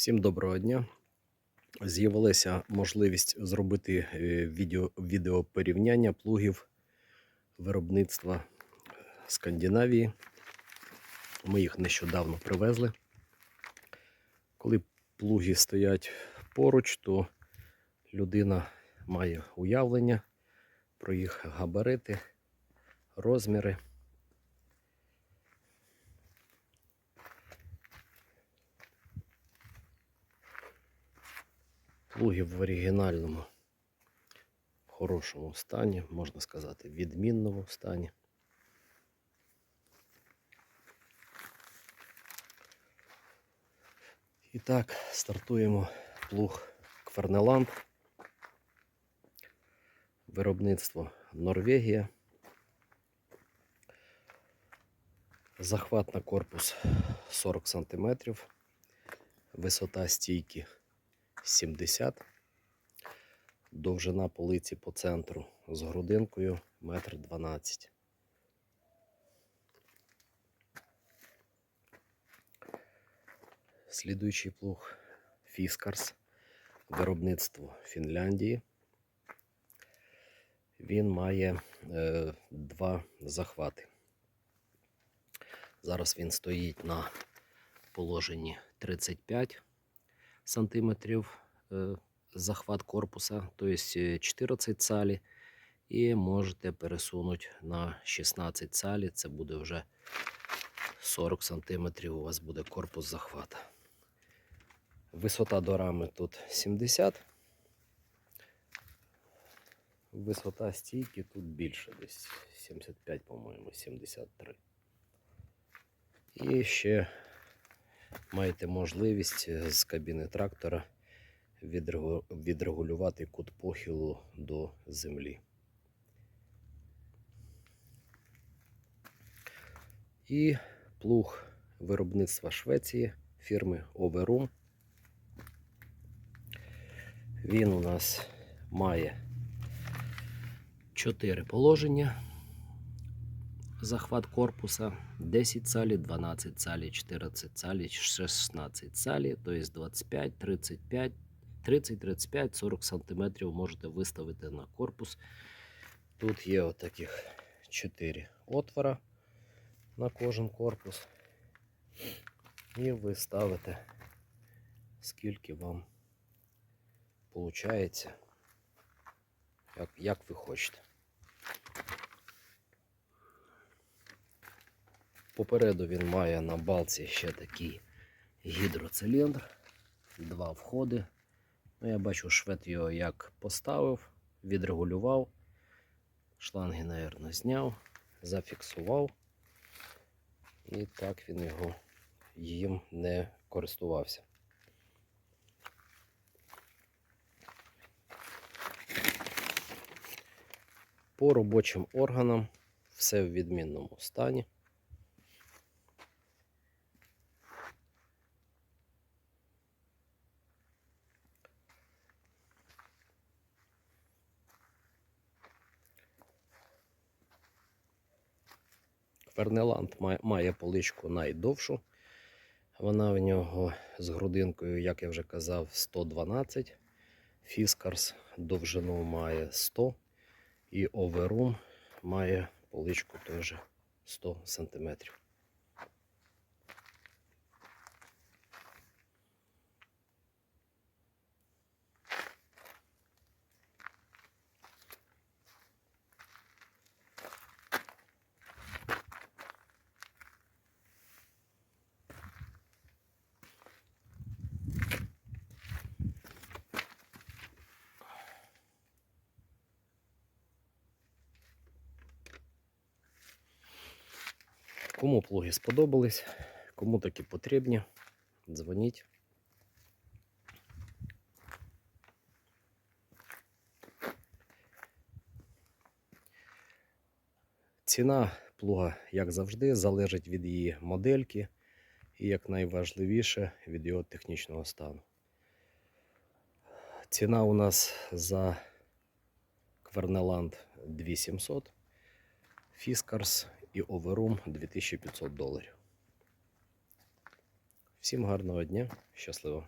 Всім доброго дня. З'явилася можливість зробити е, відео, відеопорівняння плугів виробництва Скандинавії. Ми їх нещодавно привезли. Коли плуги стоять поруч, то людина має уявлення про їх габарити, розміри. Плуги в оригінальному, хорошому стані, можна сказати, відмінному стані. І так, стартуємо плуг Квернеланд. Виробництво Норвегія. Захват на корпус 40 см. Висота стійки 70 Довжина полиці по центру з грудинкою 1,12 м. Слідуючий плуг Фіскарс. Виробництво Фінляндії. Він має е, два захвати. Зараз він стоїть на положенні 35 сантиметрів е, захват корпуса, тобто 14 цалі. І можете пересунути на 16 цалі. Це буде вже 40 сантиметрів. У вас буде корпус захвата. Висота до рами тут 70. Висота стійки тут більше, десь 75, по-моєму, 73. І ще маєте можливість е, з кабіни трактора відрегулювати кут похилу до землі. І плуг виробництва Швеції фірми Overum. Він у нас має 4 положення. Захват корпуса 10 цалі, 12 цалі, 14 цалі, 16 цалі, тобто 25, 35, 30, 35, 40 сантиметрів можете виставити на корпус. Тут є отаких 4 отвора на кожен корпус. І ви ставите, скільки вам виходить, як, як ви хочете. Попереду він має на балці ще такий гідроциліндр, два входи. Ну, я бачу, швед його як поставив, відрегулював, шланги, мабуть, зняв, зафіксував. І так він його їм не користувався. По робочим органам все в відмінному стані. Фернеланд має, має поличку найдовшу. Вона в нього з грудинкою, як я вже казав, 112. Фіскарс довжину має 100. І оверум має поличку теж 100 см. Кому плуги сподобались, кому такі потрібні, дзвоніть. Ціна плуга, як завжди, залежить від її модельки і, як найважливіше, від його технічного стану. Ціна у нас за Квернеланд 2700, Фіскарс і оверум 2500 доларів. Всім гарного дня, щасливо!